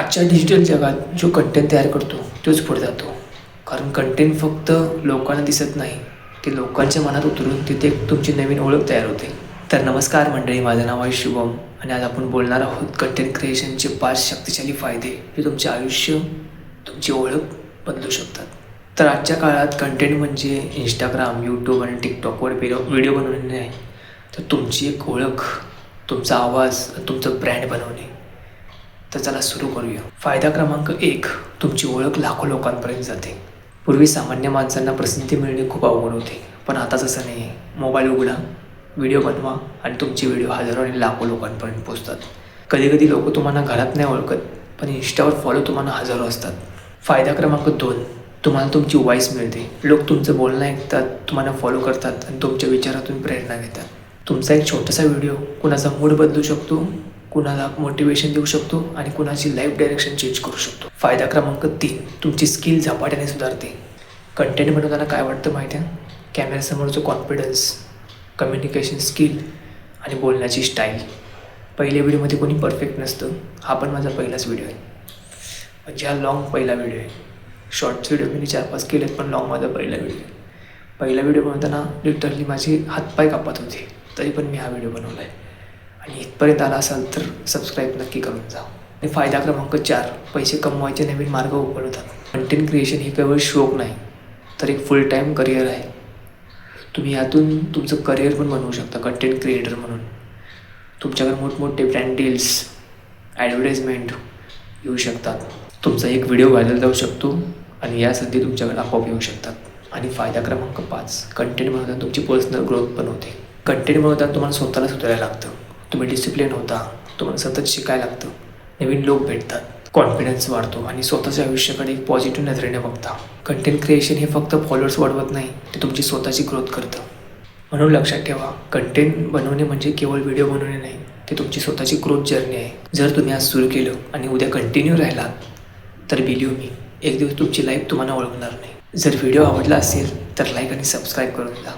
आजच्या डिजिटल जगात जो कंटेंट तयार करतो तोच पुढे जातो. कारण कंटेंट फक्त लोकांना दिसत नाही ते लोकांच्या मनात उतरून तिथे तुमची नवीन ओळख तयार होते. तर नमस्कार मंडळी माझं नाव आहे शुभम आणि आज आपण बोलणार आहोत कंटेंट क्रिएशनचे पाच शक्तिशाली फायदे जे तुमचे आयुष्य तुमची ओळख बदलू शकतात. तर आजच्या काळात कंटेंट म्हणजे इंस्टाग्राम यूट्यूब आणि टिकटॉकवर व्हिडिओ व्हिडिओ बनवणे. नाही तर तुमची एक ओळख तुमचा आवाज तुमचं ब्रँड बनवणे. तर चला सुरू करूया. फायदा क्रमांक एक तुमची ओळख लाखो लोकांपर्यंत जाते. पूर्वी सामान्य माणसांना प्रसिद्धी मिळणे खूप अवघड होते पण आता तसं नाही आहे मोबाईल उघडा व्हिडिओ बनवा आणि तुमचे व्हिडिओ हजारो आणि लाखो लोकांपर्यंत पोचतात कधी कधी लोक तुम्हाला घरात नाही ओळखत पण इंस्टावर फॉलो तुम्हाला हजारो असतात. फायदा क्रमांक दोन तुम्हाला तुमची वॉईस मिळते. लोक तुमचं बोलणं ऐकतात तुम्हाला फॉलो करतात आणि तुमच्या विचारातून प्रेरणा घेतात. तुमचा एक छोटासा व्हिडिओ कुणाचा मूड बदलू शकतो? कुणाला मोटिवेशन देऊ शकतो आणि कुणाची लाईफ डायरेक्शन चेंज करू शकतो. फायदा क्रमांक तीन तुमची स्किल झपाट्याने सुधारते. कंटेंट बनवताना काय वाटतं माहिती आहे? कॅमेऱ्यासमोरचं कॉन्फिडन्स कम्युनिकेशन स्किल आणि बोलण्याची स्टाईल पहिल्या व्हिडिओमध्ये कोणी परफेक्ट नसतं हा पण माझा पहिलाच व्हिडिओ आहे. म्हणजे हा लॉंग पहिला व्हिडिओ आहे. शॉर्ट्स व्हिडिओ मी चार पाच केलेत पण लॉंग माझा पहिला व्हिडिओ आहे. पहिला व्हिडिओ बनवताना लिटरली माझे हातपाय कापत होते. तरी पण मी हा व्हिडिओ बनवला आहे आणि इथपर्यंत आला असाल तर सबस्क्राईब नक्की करून जा. आणि फायदा क्रमांक चार पैसे कमवायचे नवीन मार्ग उघडतात कंटेंट क्रिएशन ही केवळ शौक नाही तर एक फुल टाईम करिअर आहे. तुम्ही यातून तुमचं करिअर पण बनवू शकता कंटेंट क्रिएटर म्हणून. तुमच्याकडे मोठमोठे ब्रँड डील्स ॲडव्हर्टाईजमेंट येऊ शकतात. तुमचा एक व्हिडिओ व्हायरल जाऊ शकतो आणि या संधी तुमच्याकडे आपोआप येऊ शकतात. आणि फायदा क्रमांक पाच कंटेंट बनवताना तुमची पर्सनल ग्रोथ पण होते. कंटेंट बनवताना तुम्हाला स्वतःला सुधारायला लागतं. तुम्ही डिसिप्लिन होता तुम्हाला सतत शिकायला लागतं. नवीन लोक भेटतात कॉन्फिडन्स वाढतो आणि स्वतःच्या आयुष्याकडे एक पॉझिटिव्ह नजरेने बघता. कंटेंट क्रिएशन हे फक्त फॉलोअर्स वाढवत नाही ते तुमची स्वतःची ग्रोथ करतं. म्हणून लक्षात ठेवा कंटेंट बनवणे म्हणजे केवळ व्हिडिओ बनवणे नाही ते तुमची स्वतःची ग्रोथ जर्नी आहे. जर तुम्ही आज सुरू केलं आणि उद्या कंटिन्यू राहिलात तर बिलिव्ह मी एक दिवस तुमची लाईफ तुम्हाला ओळखणार नाही. जर व्हिडिओ आवडला असेल तर लाईक आणि सबस्क्राईब करून द्या.